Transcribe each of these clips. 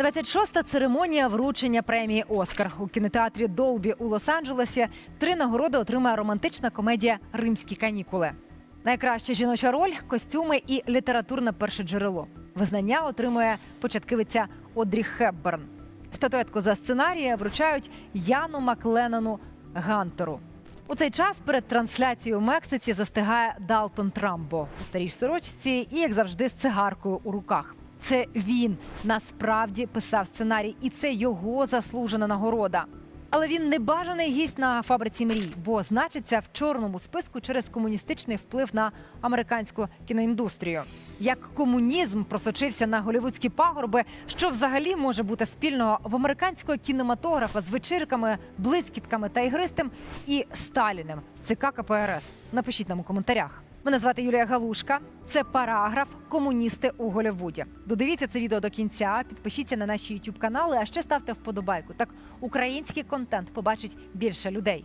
26-та церемонія вручення премії Оскар у кінотеатрі Долбі у Лос-Анджелесі. Три нагороди отримає романтична комедія Римські канікули. Найкраща жіноча роль, костюми і літературне перше джерело. Визнання отримує початківиця Одрі Хепберн. Статуетку за сценарія вручають Яну Макленану Гантеру. У цей час перед трансляцією в Мексиці застигає Далтон Трамбо у старій сорочці і, як завжди, з цигаркою у руках. Це він насправді писав сценарій, і це його заслужена нагорода. Але він не бажаний гість на фабриці мрій, бо значиться в чорному списку через комуністичний вплив на американську кіноіндустрію. Як комунізм просочився на голівудські пагорби, що взагалі може бути спільного в американського кінематографа з вечірками, блискітками та ігристим і Сталіним з ЦК КПРС? Напишіть нам у коментарях. Мене звати Юлія Галушка. Це параграф Комуністи у Голлівуді. Додивіться це відео до кінця. Підпишіться на наші youtube канали, а ще ставте вподобайку. Так український контент побачить більше людей.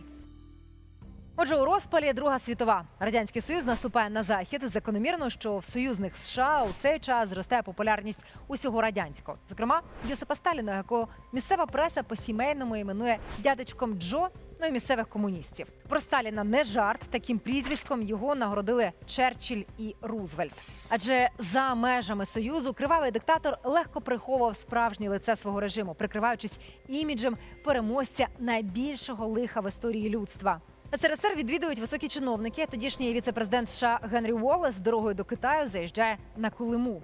Отже, у розпалі Друга світова радянський союз наступає на захід. Закономірно, що в союзних США у цей час зростає популярність усього радянського, зокрема Йосипа Сталіна, якого місцева преса по сімейному іменує дядечком Джо. Ну і місцевих комуністів. Про Сталіна не жарт. Таким прізвиськом його нагородили Черчилль і Рузвельт. Адже за межами союзу кривавий диктатор легко приховував справжнє лице свого режиму, прикриваючись іміджем переможця найбільшого лиха в історії людства. СРСР відвідують високі чиновники. Тодішній віце-президент США Генрі Уоллес дорогою до Китаю заїжджає на Колиму.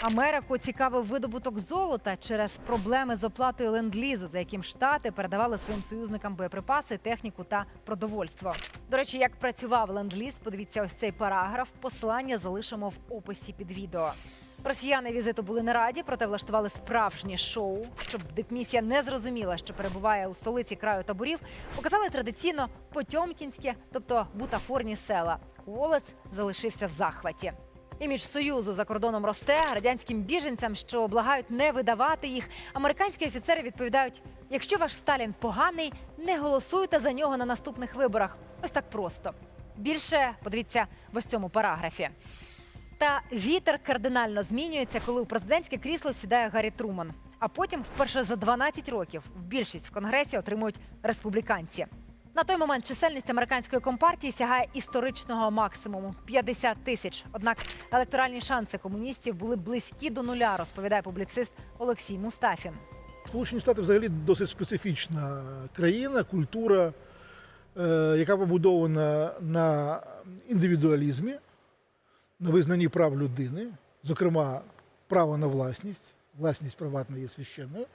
Америку цікавив видобуток золота через проблеми з оплатою ленд-лізу, за яким штати передавали своїм союзникам боєприпаси, техніку та продовольство. До речі, як працював ленд-ліз, подивіться ось цей параграф. Послання залишимо в описі під відео. Росіяни візиту були не раді, проте влаштували справжнє шоу, щоб дипмісія не зрозуміла, що перебуває у столиці краю таборів. Показали традиційно потьомкінське, тобто бутафорні села. Уолес залишився в захваті. Імідж союзу за кордоном росте радянським біженцям, що благають не видавати їх. Американські офіцери відповідають: якщо ваш Сталін поганий, не голосуйте за нього на наступних виборах. Ось так просто. Більше подивіться в ось цьому параграфі. Та вітер кардинально змінюється, коли у президентське крісло сідає Гаррі Труман. А потім, вперше за 12 років, більшість в конгресі отримують республіканці. На той момент чисельність американської компартії сягає історичного максимуму 50 тисяч. Однак електоральні шанси комуністів були близькі до нуля, розповідає публіцист Олексій Мустафін. Сполучені Штати взагалі досить специфічна країна, культура, е, яка побудована на індивідуалізмі, на визнанні прав людини, зокрема, право на власність. Власність приватна є священною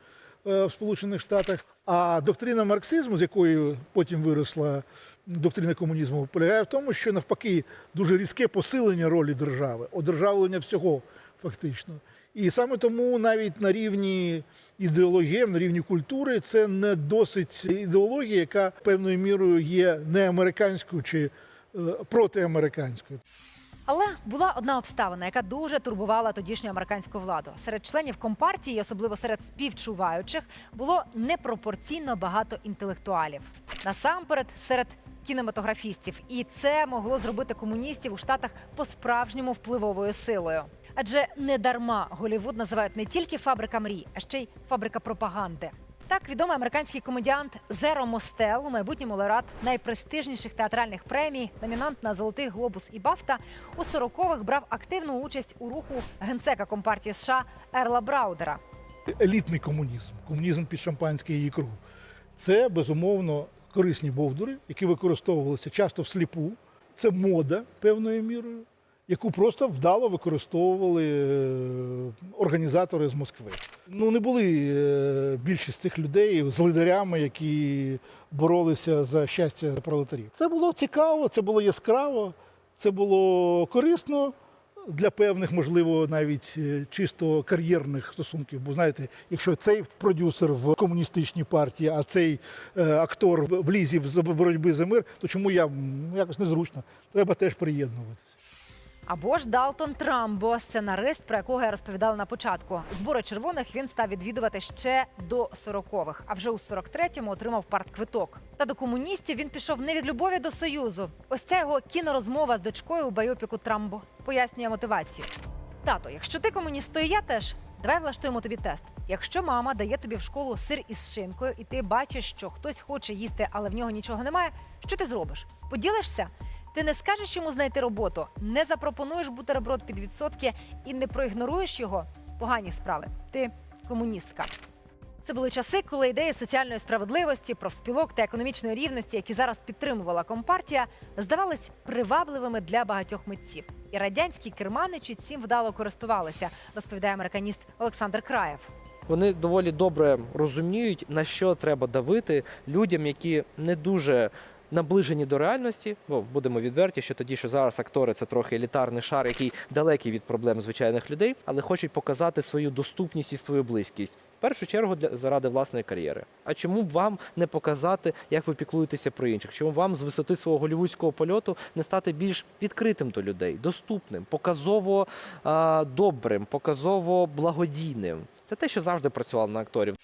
е, в Сполучених Штатах. А доктрина марксизму, з якої потім виросла доктрина комунізму, полягає в тому, що навпаки дуже різке посилення ролі держави, одержавлення всього фактично. І саме тому навіть на рівні ідеології, на рівні культури, це не досить ідеологія, яка певною мірою є не американською чи е, протиамериканською. Але була одна обставина, яка дуже турбувала тодішню американську владу. Серед членів компартії, особливо серед співчуваючих, було непропорційно багато інтелектуалів. Насамперед, серед кінематографістів, і це могло зробити комуністів у штатах по-справжньому впливовою силою. Адже не дарма Голівуд називають не тільки фабрика мрій, а ще й фабрика пропаганди. Так, відомий американський комедіант Зеро Мостел, у майбутньому лауреат найпрестижніших театральних премій, номінант на Золотий Глобус і Бафта, у 40-х брав активну участь у руху генсека компартії США Ерла Браудера. елітний комунізм, комунізм під шампанське і ікру. Це безумовно корисні бовдури, які використовувалися часто всліпу. Це мода певною мірою, яку просто вдало використовували е, організатори з Москви. Ну не були е, більшість цих людей злидарями, які боролися за щастя пролетарів. Це було цікаво, це було яскраво, це було корисно для певних, можливо, навіть е, чисто кар'єрних стосунків. Бо знаєте, якщо цей продюсер в комуністичній партії, а цей е, актор в в лізі з боротьби за мир, то чому я якось незручно? Треба теж приєднуватися. Або ж Далтон Трамбо, сценарист, про якого я розповідала на початку. Збори червоних він став відвідувати ще до 40-х, а вже у 43-му отримав партквиток. Та до комуністів він пішов не від любові до союзу. Ось ця його кінорозмова з дочкою у байопіку Трамбо пояснює мотивацію. Тато, якщо ти комуніст, то і я теж. Давай влаштуємо тобі тест. Якщо мама дає тобі в школу сир із шинкою, і ти бачиш, що хтось хоче їсти, але в нього нічого немає, що ти зробиш? Поділишся? Ти не скажеш йому знайти роботу, не запропонуєш бутерброд під відсотки і не проігноруєш його. Погані справи. Ти комуністка. Це були часи, коли ідеї соціальної справедливості, профспілок та економічної рівності, які зараз підтримувала компартія, здавались привабливими для багатьох митців. І радянські керманичі цим вдало користувалися, розповідає американіст Олександр Краєв. Вони доволі добре розуміють, на що треба давити людям, які не дуже наближені до реальності. Бо будемо відверті, що тоді, що зараз актори це трохи елітарний шар, який далекий від проблем звичайних людей, але хочуть показати свою доступність і свою близькість. В першу чергу для заради власної кар'єри. А чому б вам не показати, як ви піклуєтеся про інших? Чому вам з висоти свого голівудського польоту не стати більш відкритим до людей, доступним, показово а, добрим, показово благодійним? Це те, що завжди працювало на акторів.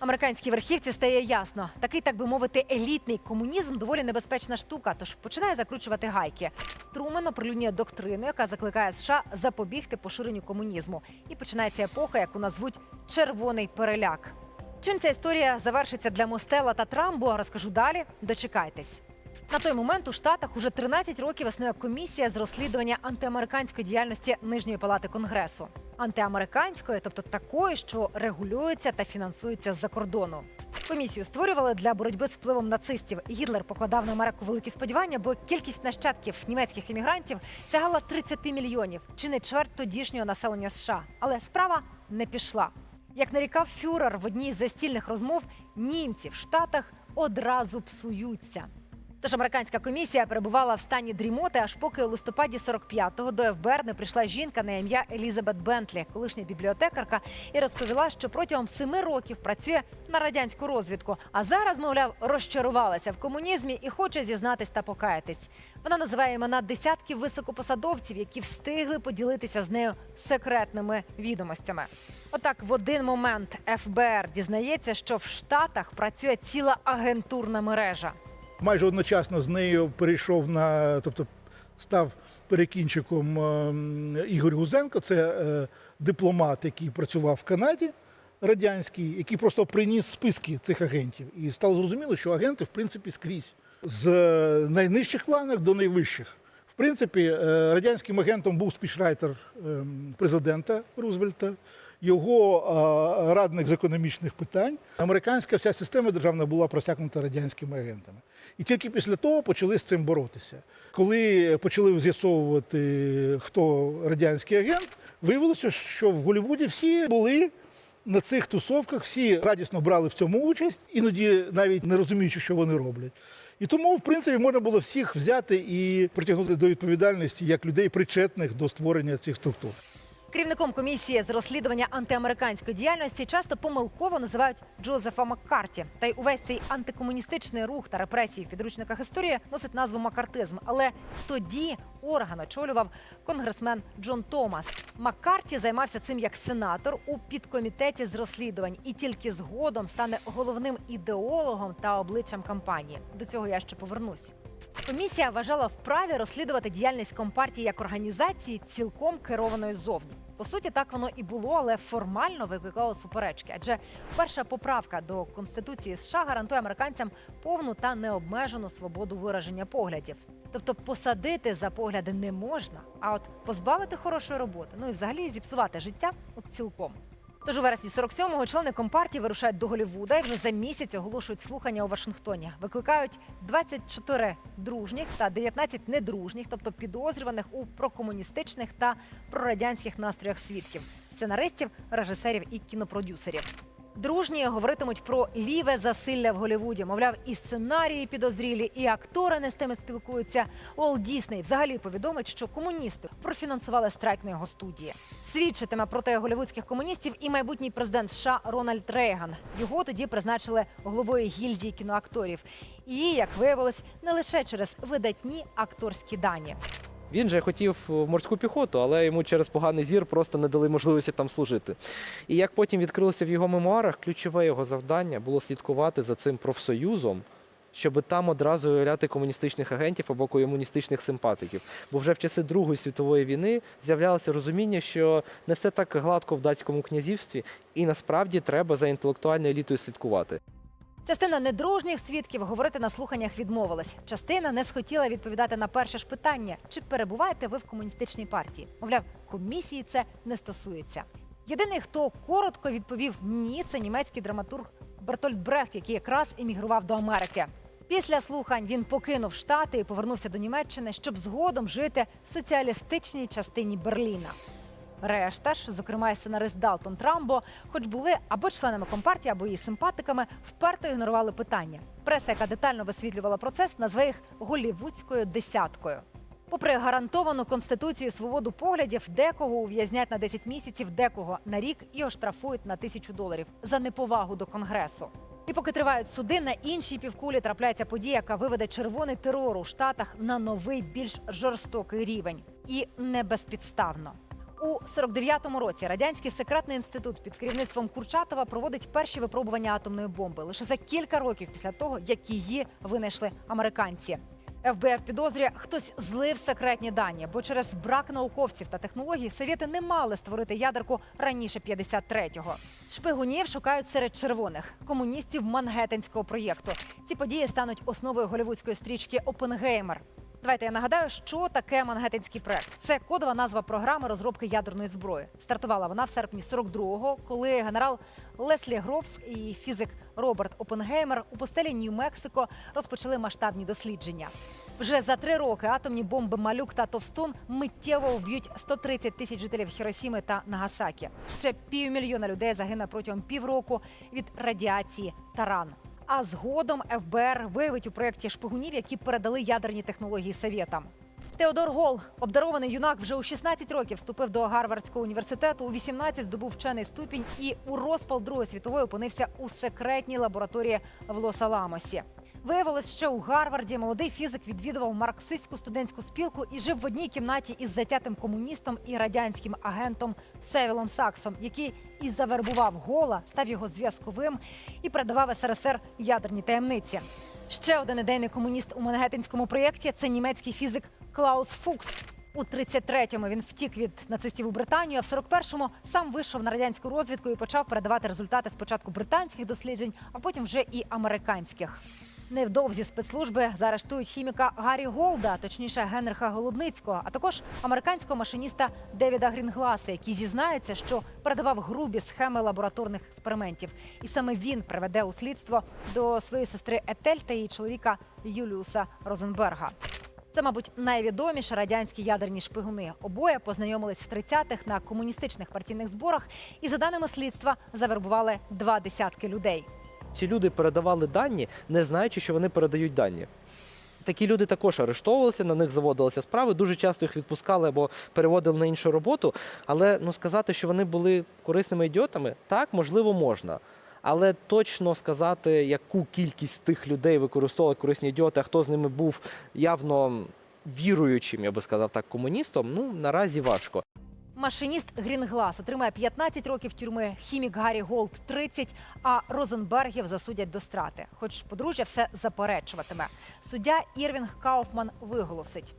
Американській верхівці стає ясно, такий, так би мовити, елітний комунізм доволі небезпечна штука, тож починає закручувати гайки. Трумен оприлюднює доктрину, яка закликає США запобігти поширенню комунізму. І починається епоха, яку назвуть червоний переляк. Чим ця історія завершиться для Мостела та Трамбо, розкажу далі. Дочекайтесь. На той момент у Штатах уже 13 років існує комісія з розслідування антиамериканської діяльності Нижньої палати Конгресу. Антиамериканської, тобто такої, що регулюється та фінансується з-за кордону. Комісію створювали для боротьби з впливом нацистів. Гітлер покладав на Америку великі сподівання, бо кількість нащадків німецьких іммігрантів сягала 30 мільйонів, чи не чверть тодішнього населення США. Але справа не пішла. Як нарікав фюрер в одній з застільних розмов, німці в Штатах одразу псуються. Тож американська комісія перебувала в стані дрімоти, аж поки у листопаді 45-го до ФБР не прийшла жінка на ім'я Елізабет Бентлі, колишня бібліотекарка, і розповіла, що протягом семи років працює на радянську розвідку. А зараз, мовляв, розчарувалася в комунізмі і хоче зізнатись та покаятись. Вона називає імена десятків високопосадовців, які встигли поділитися з нею секретними відомостями. Отак, в один момент ФБР дізнається, що в Штатах працює ціла агентурна мережа. Майже одночасно з нею перейшов на, тобто став перекінчиком ем, Ігор Гузенко. Це е, дипломат, який працював в Канаді радянський, який просто приніс списки цих агентів. І стало зрозуміло, що агенти, в принципі, скрізь з е, найнижчих ланок до найвищих. В принципі, е, радянським агентом був спічрайтер ем, президента Рузвельта, його радник з економічних питань. Американська вся система державна була просякнута радянськими агентами. І тільки після того почали з цим боротися. Коли почали з'ясовувати, хто радянський агент, виявилося, що в Голлівуді всі були на цих тусовках, всі радісно брали в цьому участь, іноді навіть не розуміючи, що вони роблять. І тому, в принципі, можна було всіх взяти і притягнути до відповідальності як людей, причетних до створення цих структур. Керівником комісії з розслідування антиамериканської діяльності часто помилково називають Джозефа Маккарті. Та й увесь цей антикомуністичний рух та репресії в підручниках історії носить назву Маккартизм. Але тоді орган очолював конгресмен Джон Томас. Маккарті займався цим як сенатор у підкомітеті з розслідувань і тільки згодом стане головним ідеологом та обличчям кампанії. До цього я ще повернусь. Комісія вважала вправі розслідувати діяльність компартії як організації, цілком керованої зовні. По суті, так воно і було, але формально викликало суперечки. Адже перша поправка до конституції США гарантує американцям повну та необмежену свободу вираження поглядів. Тобто посадити за погляди не можна, а от позбавити хорошої роботи, ну і взагалі зіпсувати життя от цілком. Тож у вересні 47-го члени компартії вирушають до Голівуда і вже за місяць оголошують слухання у Вашингтоні. Викликають 24 дружніх та 19 недружніх, тобто підозрюваних у прокомуністичних та прорадянських настроях свідків, сценаристів, режисерів і кінопродюсерів. Дружні говоритимуть про ліве засилля в Голлівуді. Мовляв, і сценарії підозрілі, і актори не з тими спілкуються. Уолт Дісней взагалі повідомить, що комуністи профінансували страйк на його студії. Свідчитиме проти голівудських комуністів і майбутній президент США Рональд Рейган. Його тоді призначили головою гільдії кіноакторів. І як виявилось, не лише через видатні акторські дані. Він же хотів в морську піхоту, але йому через поганий зір просто не дали можливості там служити. І як потім відкрилося в його мемуарах, ключове його завдання було слідкувати за цим профсоюзом щоб там одразу виявляти комуністичних агентів або комуністичних симпатиків. Бо вже в часи Другої світової війни з'являлося розуміння, що не все так гладко в датському князівстві, і насправді треба за інтелектуальною елітою слідкувати. Частина недружніх свідків говорити на слуханнях відмовилась. Частина не схотіла відповідати на перше ж питання: чи перебуваєте ви в комуністичній партії? Мовляв, комісії це не стосується. Єдиний, хто коротко відповів ні, це німецький драматург Бертольд Брехт, який якраз емігрував до Америки. Після слухань він покинув штати і повернувся до Німеччини, щоб згодом жити в соціалістичній частині Берліна. Решта ж, зокрема, сценарист Далтон Трамбо, хоч були або членами компартії, або її симпатиками, вперто ігнорували питання. Преса, яка детально висвітлювала процес, назве їх голівудською десяткою. Попри гарантовану конституцією свободу поглядів, декого ув'язнять на 10 місяців, декого на рік і оштрафують на тисячу доларів за неповагу до конгресу. І поки тривають суди, на іншій півкулі трапляється подія, яка виведе червоний терор у штатах на новий, більш жорстокий рівень, і не безпідставно. У 49-му році радянський секретний інститут під керівництвом Курчатова проводить перші випробування атомної бомби лише за кілька років після того, як її винайшли американці. ФБР підозрює, хтось злив секретні дані, бо через брак науковців та технологій совєти не мали створити ядерку раніше 53-го. Шпигунів шукають серед червоних комуністів Мангеттенського проєкту. Ці події стануть основою голівудської стрічки Опенгеймер. Давайте я нагадаю, що таке Мангеттенський проект. Це кодова назва програми розробки ядерної зброї. Стартувала вона в серпні 42-го, коли генерал Леслі Грофс і фізик Роберт Опенгеймер у постелі Нью-Мексико розпочали масштабні дослідження. Вже за три роки атомні бомби Малюк та Товстон миттєво вб'ють 130 тисяч жителів Хіросіми та Нагасакі. Ще півмільйона людей загине протягом півроку від радіації та ран. А згодом ФБР виявить у проєкті шпигунів, які передали ядерні технології совєтам. Теодор Гол, обдарований юнак, вже у 16 років вступив до Гарвардського університету. У 18 здобув вчений ступінь і у розпал Другої світової опинився у секретній лабораторії в Лос-Аламосі. Виявилось, що у Гарварді молодий фізик відвідував марксистську студентську спілку і жив в одній кімнаті із затятим комуністом і радянським агентом Севілом Саксом, який і завербував гола, став його зв'язковим і передавав СРСР ядерні таємниці. Ще один ідейний комуніст у Мангеттенському проєкті це німецький фізик Клаус Фукс. У 33-му він втік від нацистів у Британію, а в 41-му сам вийшов на радянську розвідку і почав передавати результати спочатку британських досліджень, а потім вже і американських. Невдовзі спецслужби заарештують хіміка Гаррі Голда, точніше Генриха Голодницького, а також американського машиніста Девіда Грінгласа, який зізнається, що передавав грубі схеми лабораторних експериментів. І саме він приведе у слідство до своєї сестри Етель та її чоловіка Юліуса Розенберга. Це, мабуть, найвідоміші радянські ядерні шпигуни. Обоє познайомились в 30-х на комуністичних партійних зборах і, за даними слідства, завербували два десятки людей. Ці люди передавали дані, не знаючи, що вони передають дані. Такі люди також арештовувалися, на них заводилися справи. Дуже часто їх відпускали або переводили на іншу роботу. Але ну сказати, що вони були корисними ідіотами, так можливо можна. Але точно сказати, яку кількість тих людей використовували корисні ідіоти, а хто з ними був явно віруючим, я би сказав так, комуністом, ну наразі важко. Машиніст Грінглас отримає 15 років тюрми, хімік Гаррі Голд 30, а Розенбергів засудять до страти. Хоч подружжя все заперечуватиме. Суддя Ірвінг Кауфман виголосить.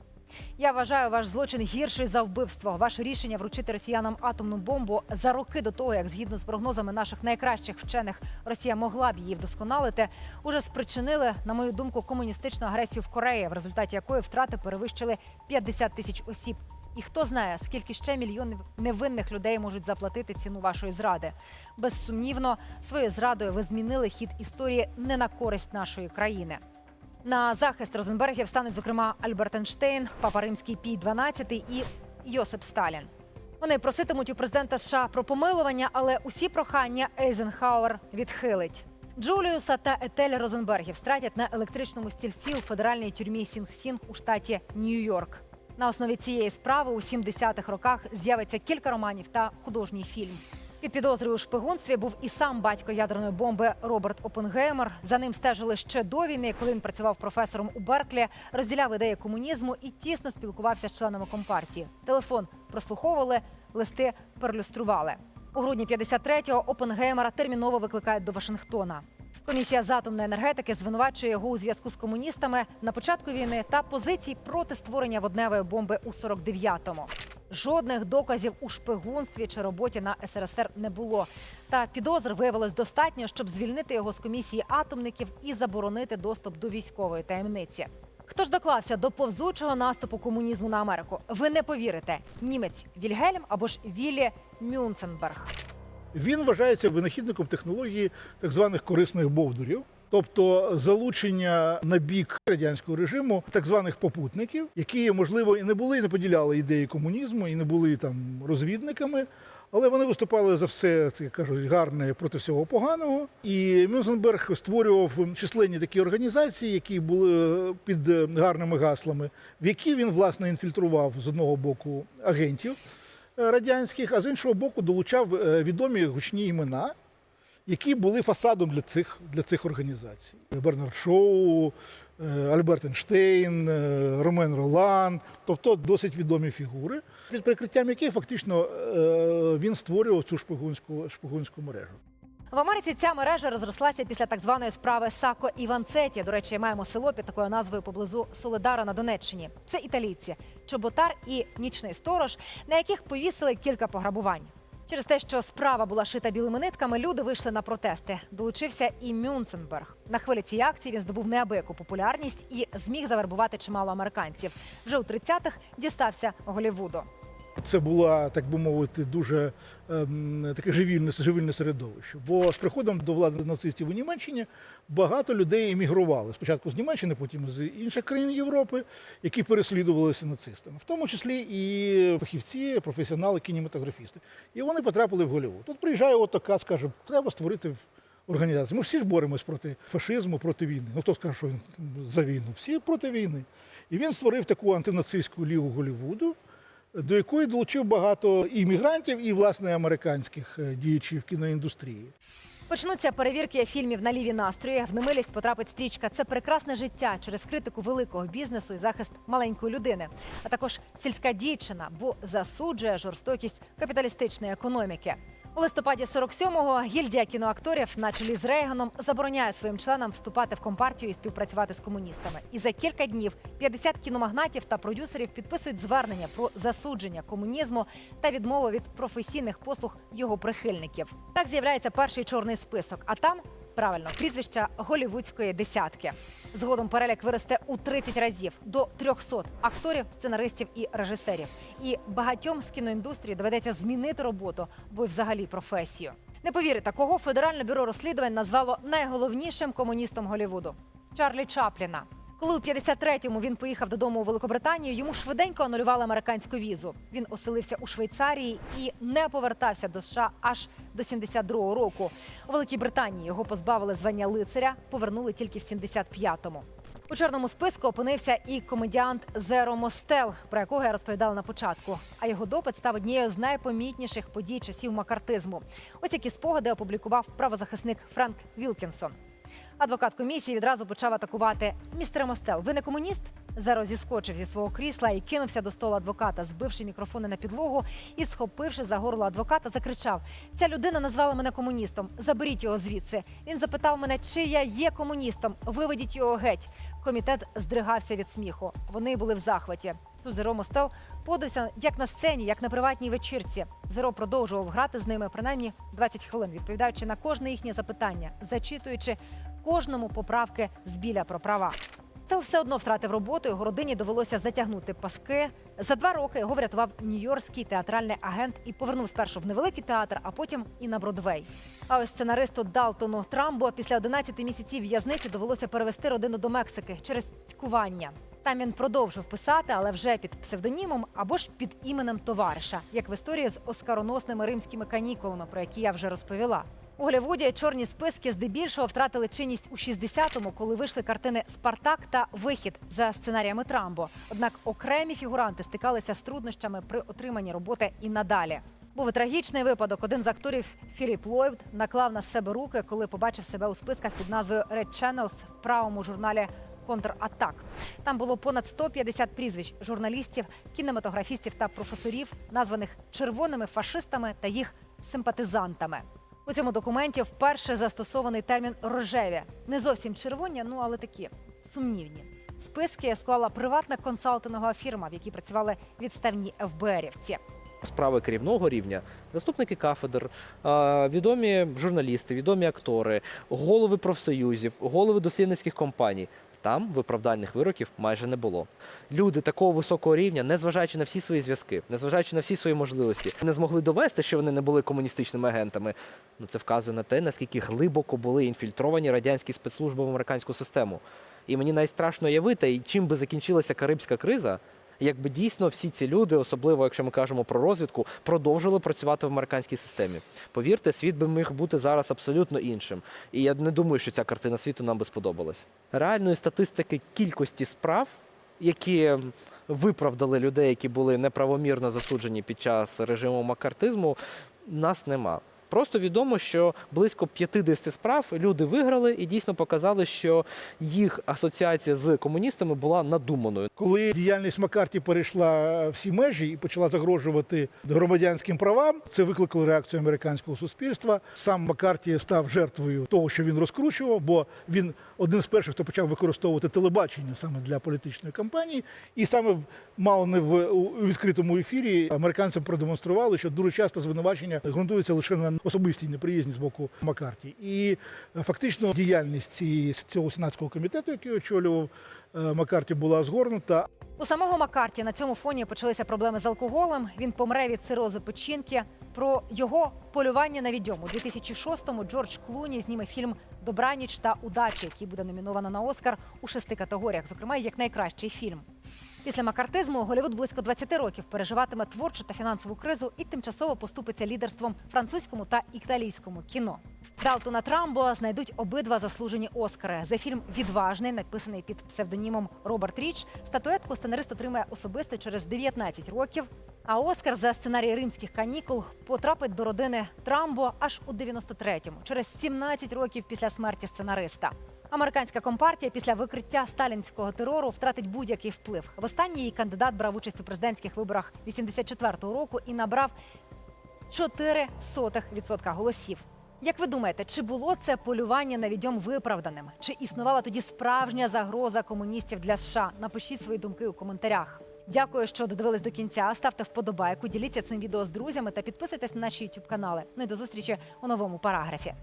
Я вважаю ваш злочин гірший за вбивство. Ваше рішення вручити росіянам атомну бомбу за роки до того, як згідно з прогнозами наших найкращих вчених Росія могла б її вдосконалити, уже спричинили, на мою думку, комуністичну агресію в Кореї, в результаті якої втрати перевищили 50 тисяч осіб. І хто знає, скільки ще мільйонів невинних людей можуть заплатити ціну вашої зради. Безсумнівно, своєю зрадою ви змінили хід історії не на користь нашої країни. На захист Розенбергів стануть, зокрема, Альберт Ейнштейн, Папа Римський Пій 12 і Йосип Сталін. Вони проситимуть у президента США про помилування, але усі прохання Ейзенхауер відхилить. Джуліуса та Етель Розенбергів стратять на електричному стільці у федеральній тюрмі Сінг-Сінг у штаті Нью-Йорк. На основі цієї справи у 70-х роках з'явиться кілька романів та художній фільм. Під підозрою у шпигунстві був і сам батько ядерної бомби Роберт Опенгеймер. За ним стежили ще до війни, коли він працював професором у Берклі, розділяв ідеї комунізму і тісно спілкувався з членами компартії. Телефон прослуховували, листи перелюстрували. У грудні 53-го Опенгеймера терміново викликають до Вашингтона. Комісія з атомної енергетики звинувачує його у зв'язку з комуністами на початку війни та позицій проти створення водневої бомби у 49-му. Жодних доказів у шпигунстві чи роботі на СРСР не було. Та підозр виявилось достатньо, щоб звільнити його з комісії атомників і заборонити доступ до військової таємниці. Хто ж доклався до повзучого наступу комунізму на Америку? Ви не повірите. Німець Вільгельм або ж Віллі Мюнценберг. Він вважається винахідником технології так званих корисних бовдурів. Тобто залучення на бік радянського режиму так званих попутників, які можливо і не були, і не поділяли ідеї комунізму, і не були там розвідниками, але вони виступали за все, це кажуть, гарне проти всього поганого. І Мюнзенберг створював численні такі організації, які були під е, гарними гаслами, в які він власне інфільтрував з одного боку агентів е, радянських, а з іншого боку долучав е, відомі гучні імена, які були фасадом для цих, для цих організацій. Бернард Шоу, е, Альберт Ейнштейн, е, Ромен Ролан, тобто досить відомі фігури, під прикриттям яких фактично е, він створював цю шпигунську, шпигунську мережу. В Америці ця мережа розрослася після так званої справи Сако Іванцеті. До речі, маємо село під такою назвою поблизу Соледара на Донеччині. Це італійці, чоботар і нічний сторож, на яких повісили кілька пограбувань. Через те, що справа була шита білими нитками, люди вийшли на протести. Долучився і Мюнценберг. На хвилі цієї акції він здобув неабияку популярність і зміг завербувати чимало американців. Вже у 30-х дістався Голівуду. Це була, так би мовити, дуже ем, таке живільне, живільне середовище. Бо з приходом до влади нацистів у Німеччині багато людей емігрували. Спочатку з Німеччини, потім з інших країн Європи, які переслідувалися нацистами, в тому числі і фахівці, професіонали, кінематографісти. І вони потрапили в Голлівуд. Тут приїжджає от така, скаже, треба створити організацію. Ми всі ж боремось проти фашизму, проти війни. Ну хто скаже, що він за війну? Всі проти війни. І він створив таку антинацистську лігу Голлівуду до якої долучив багато іммігрантів, і власне американських е, діячів кіноіндустрії. Почнуться перевірки фільмів на ліві настрої. В немилість потрапить стрічка. Це прекрасне життя через критику великого бізнесу і захист маленької людини, а також сільська дівчина, бо засуджує жорстокість капіталістичної економіки. У листопаді 47-го гільдія кіноакторів на чолі з Рейганом забороняє своїм членам вступати в компартію і співпрацювати з комуністами. І за кілька днів 50 кіномагнатів та продюсерів підписують звернення про засудження комунізму та відмову від професійних послуг його прихильників. Так з'являється перший чорний список. А там правильно прізвища голівудської десятки. Згодом перелік виросте у 30 разів до 300 акторів, сценаристів і режисерів. І багатьом з кіноіндустрії доведеться змінити роботу, бо й взагалі професію. Не повірите, кого Федеральне бюро розслідувань назвало найголовнішим комуністом Голівуду Чарлі Чапліна. Коли у 53-му він поїхав додому у Великобританію, йому швиденько анулювали американську візу. Він оселився у Швейцарії і не повертався до США аж до 72-го року. У Великій Британії його позбавили звання лицаря, повернули тільки в 75-му. У чорному списку опинився і комедіант Зеро Мостел, про якого я розповідала на початку. А його допит став однією з найпомітніших подій часів макартизму. Ось які спогади опублікував правозахисник Франк Вілкінсон. Адвокат комісії відразу почав атакувати містер Мостел. Ви не комуніст? Зеро зіскочив зі свого крісла і кинувся до столу адвоката, збивши мікрофони на підлогу і, схопивши за горло адвоката, закричав: Ця людина назвала мене комуністом. Заберіть його звідси. Він запитав мене, чи я є комуністом. Виведіть його геть. Комітет здригався від сміху. Вони були в захваті. Тут Зеро Мостел подивився як на сцені, як на приватній вечірці. Зеро продовжував грати з ними принаймні 20 хвилин, відповідаючи на кожне їхнє запитання, зачитуючи кожному поправки з біля про права. Стел все одно втратив роботу. Його родині довелося затягнути паски. За два роки його врятував нью-йоркський театральний агент і повернув спершу в невеликий театр, а потім і на Бродвей. А ось сценаристу Далтону Трамбо після 11 місяців в'язниці довелося перевести родину до Мексики через цькування. Там він продовжив писати, але вже під псевдонімом або ж під іменем товариша, як в історії з оскароносними римськими канікулами, про які я вже розповіла. У Голлівуді чорні списки здебільшого втратили чинність у 60-му, коли вийшли картини Спартак та Вихід за сценаріями Трамбо. Однак окремі фігуранти стикалися з труднощами при отриманні роботи і надалі. Був трагічний випадок. Один з акторів Філіп Ллойд наклав на себе руки, коли побачив себе у списках під назвою Red Channels в правому журналі Контратак. Там було понад 150 прізвищ журналістів, кінематографістів та професорів, названих червоними фашистами та їх симпатизантами. У цьому документі вперше застосований термін рожеві. Не зовсім червоні, ну але такі сумнівні. Списки склала приватна консалтингова фірма, в якій працювали відставні ФБРівці. Справи керівного рівня, заступники кафедр, відомі журналісти, відомі актори, голови профсоюзів, голови дослідницьких компаній. Там виправдальних вироків майже не було. Люди такого високого рівня, незважаючи на всі свої зв'язки, незважаючи на всі свої можливості, не змогли довести, що вони не були комуністичними агентами. Ну це вказує на те, наскільки глибоко були інфільтровані радянські спецслужби в американську систему. І мені найстрашно страшно уявити, і чим би закінчилася карибська криза, якби дійсно всі ці люди, особливо якщо ми кажемо про розвідку, продовжили працювати в американській системі. Повірте, світ би міг бути зараз абсолютно іншим. І я не думаю, що ця картина світу нам би сподобалась. Реальної статистики кількості справ, які виправдали людей, які були неправомірно засуджені під час режиму макартизму, нас нема. Просто відомо, що близько 50 справ люди виграли і дійсно показали, що їх асоціація з комуністами була надуманою. Коли діяльність Маккарті перейшла всі межі і почала загрожувати громадянським правам, це викликало реакцію американського суспільства. Сам Маккарті став жертвою того, що він розкручував, бо він один з перших, хто почав використовувати телебачення саме для політичної кампанії, і саме мало не в у відкритому ефірі американцям продемонстрували, що дуже часто звинувачення ґрунтуються лише на особистій неприязні з боку Маккарті. І е, фактично діяльність цього сенатського комітету, який очолював Макарті, Маккарті, була згорнута. У самого Маккарті на цьому фоні почалися проблеми з алкоголем. Він помре від цирози печінки. Про його полювання на відьому у 2006-му Джордж Клуні зніме фільм Добраніч та удача, який буде номіновано на Оскар у шести категоріях, зокрема як найкращий фільм. Після макартизму Голівуд близько 20 років переживатиме творчу та фінансову кризу і тимчасово поступиться лідерством французькому та італійському кіно. Далтона Трамбо знайдуть обидва заслужені Оскари. За фільм Відважний, написаний під псевдонімом Роберт Річ. Статуетку сценарист отримає особисто через 19 років. А Оскар за сценарій римських канікул потрапить до родини Трамбо аж у 93-му, через 17 років після смерті сценариста. Американська компартія після викриття сталінського терору втратить будь-який вплив. Востаннє її кандидат брав участь у президентських виборах 84-го року і набрав 0,04% голосів. Як ви думаєте, чи було це полювання на відьом виправданим? Чи існувала тоді справжня загроза комуністів для США? Напишіть свої думки у коментарях. Дякую, що додивились до кінця. Ставте вподобайку, діліться цим відео з друзями та підписуйтесь на наші youtube канали. Ну і до зустрічі у новому параграфі.